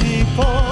keep on.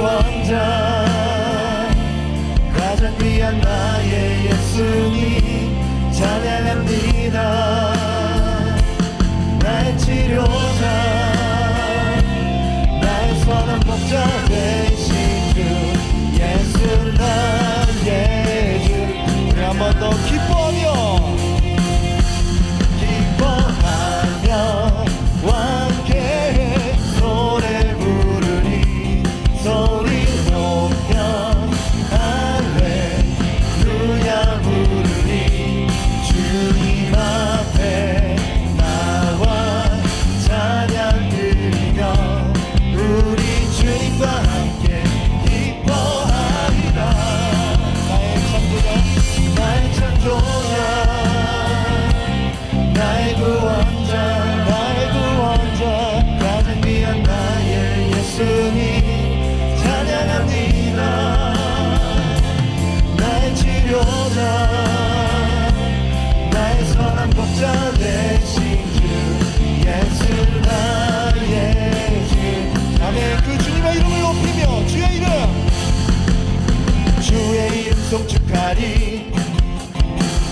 왕자 가장 귀한 나의 예수님.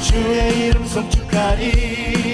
주의 이름 성축하리.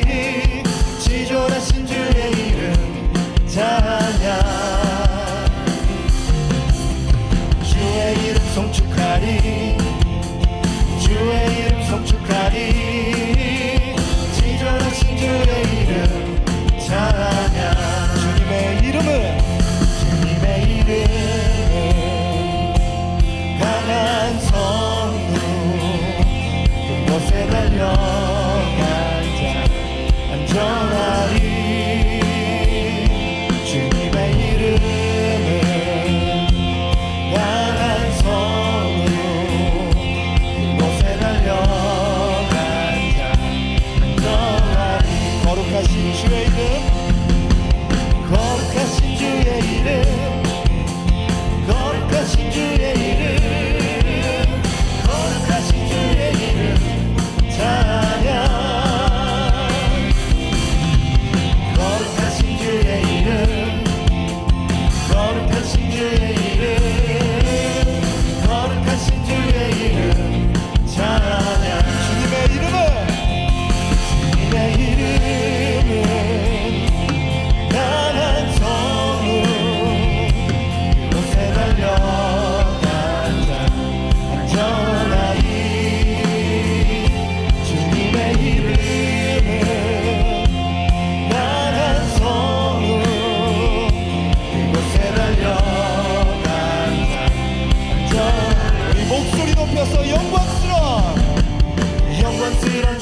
Brasil.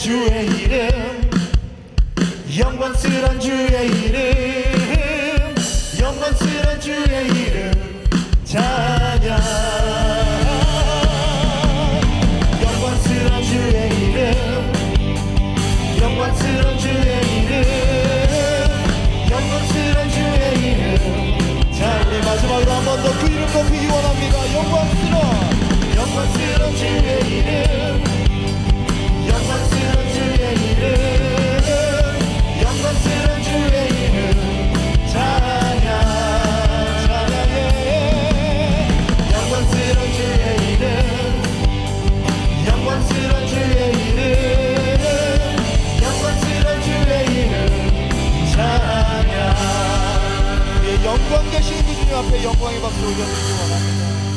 주의 이름 영광스런 주의 pay to claim, Hallelujah.